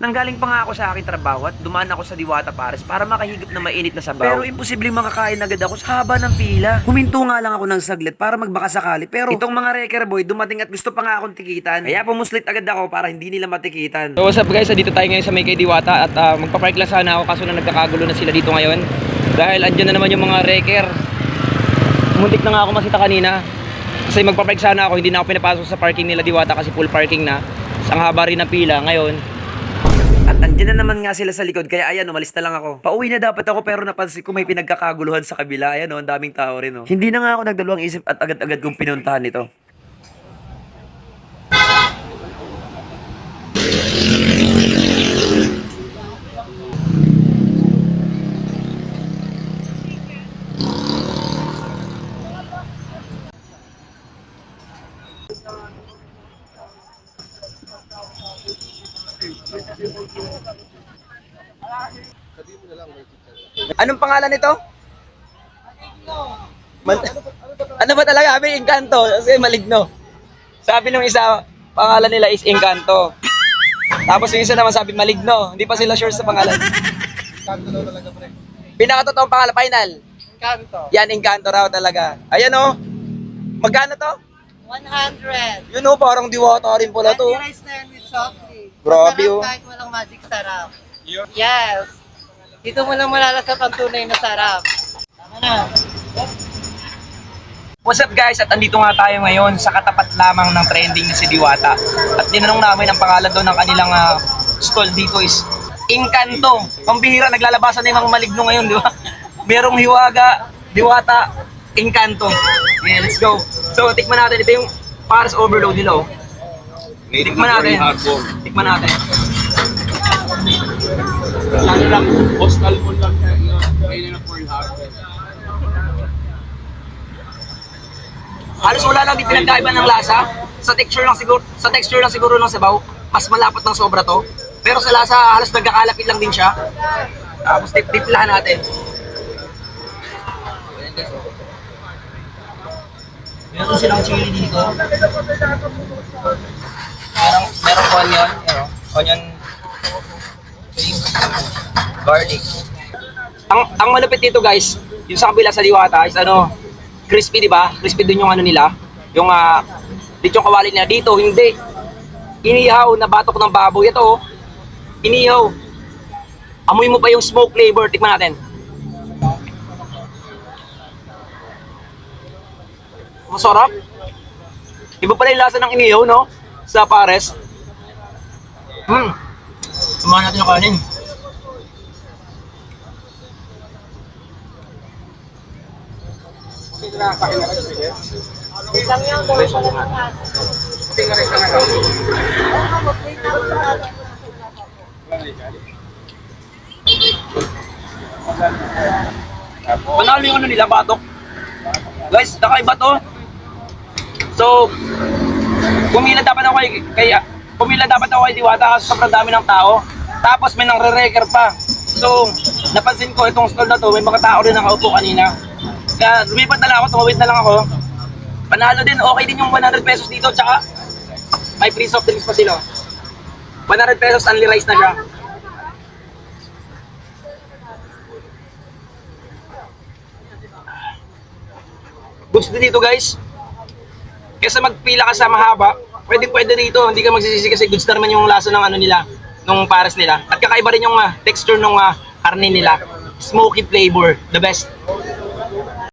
Nanggaling pa nga ako sa aking trabaho at dumaan ako sa Diwata Pares para makahigop na mainit na sabaw. Pero imposibleng makakain agad ako sa haba ng pila. Huminto nga lang ako ng saglit para magbaka sakali. Pero itong mga wrecker boy dumating at gusto pa nga akong tikitan. Kaya pumuslit agad ako para hindi nila matikitan. So what's up guys, dito tayo ngayon sa May Kay Diwata at ah, magpapark lang sana ako kaso na nagkakagulo na sila dito ngayon. Dahil andyan na naman yung mga wrecker. Muntik na nga ako masita kanina. Kasi magpapark sana ako, hindi na ako pinapasok sa parking nila Diwata kasi full parking na. Ang haba rin ng pila ngayon. At andyan na naman nga sila sa likod kaya ayan umalis na lang ako. Pauwi na dapat ako pero napansin ko may pinagkakaguluhan sa kabila. Ayan oh, ang daming tao rin oh. Hindi na nga ako nagdalawang isip at agad-agad kong pinuntahan ito. Anong pangalan nito? Man- ano ba talaga? Sabi, Encanto. Kasi maligno. Sabi nung isa, pangalan nila is Encanto. Tapos yung isa naman sabi maligno. Hindi pa sila sure sa pangalan. Pinakatotoong pangalan, final. Kanto. Yan, Encanto raw talaga. Ayan o. Magkano to? 100. Yun o, parang diwata rin pala to. Anti rice na yan with drink. Grabe, Masarap oh. Kahit walang magic sarap. Yes. Dito mo lang malalasap ang tunay na sarap. Tama na. What's up guys? At andito nga tayo ngayon sa katapat lamang ng trending na si Diwata. At tinanong namin ang pangalan daw ng kanilang ah, stall dito is Encanto. Pambihira, naglalabasan na yung mga maligno ngayon, di ba? Merong hiwaga, Diwata, Encanto. Yeah, let's go. So, tikman natin. Ito yung Paris Overload nila, oh. Tikman natin. Tikman natin. Ano lang, postal mo lang siya. Kaya na for half. Halos wala lang din pinagkaiba ng lasa. Sa texture lang siguro, sa texture lang siguro ng sabaw, mas malapot ng sobra to. Pero sa lasa, halos nagkakalapit lang din siya. Tapos tip tiplahan natin. Meron silang chili dito. Onion, ano, onion garlic. Ang ang malupit dito guys, yung sa kabila sa Diwata is ano, crispy, di ba? Crispy din yung ano nila, yung uh, yung kawali nila dito, hindi. Inihaw na batok ng baboy. Ito, oh. inihaw. Amoy mo pa yung smoke flavor. Tikman natin. Masarap. Iba pala yung lasa ng inihaw, no? Sa pares. Hmm. Samahan natin yung kanin. Isang yan, gawin pa lang natin. Panalo yung ano nila, batok. Guys, nakaiba to. So, pumila dapat ako kay, kay pumila dapat ako kay Diwata kasi sobrang dami ng tao. Tapos may nang re-reker pa. So, napansin ko itong stall na to, may mga tao rin nakaupo kanina. Kaya lumipat na lang ako, tumawid na lang ako. Panalo din, okay din yung 100 pesos dito, tsaka may free soft drinks pa sila. 100 pesos only rice na siya. Goods din dito guys. Kesa magpila ka sa mahaba, pwede pwede dito, hindi ka magsisisi kasi goods na naman yung lasa ng ano nila, nung pares nila. At kakaiba rin yung ah, texture ng uh, karne nila. Smoky flavor, the best.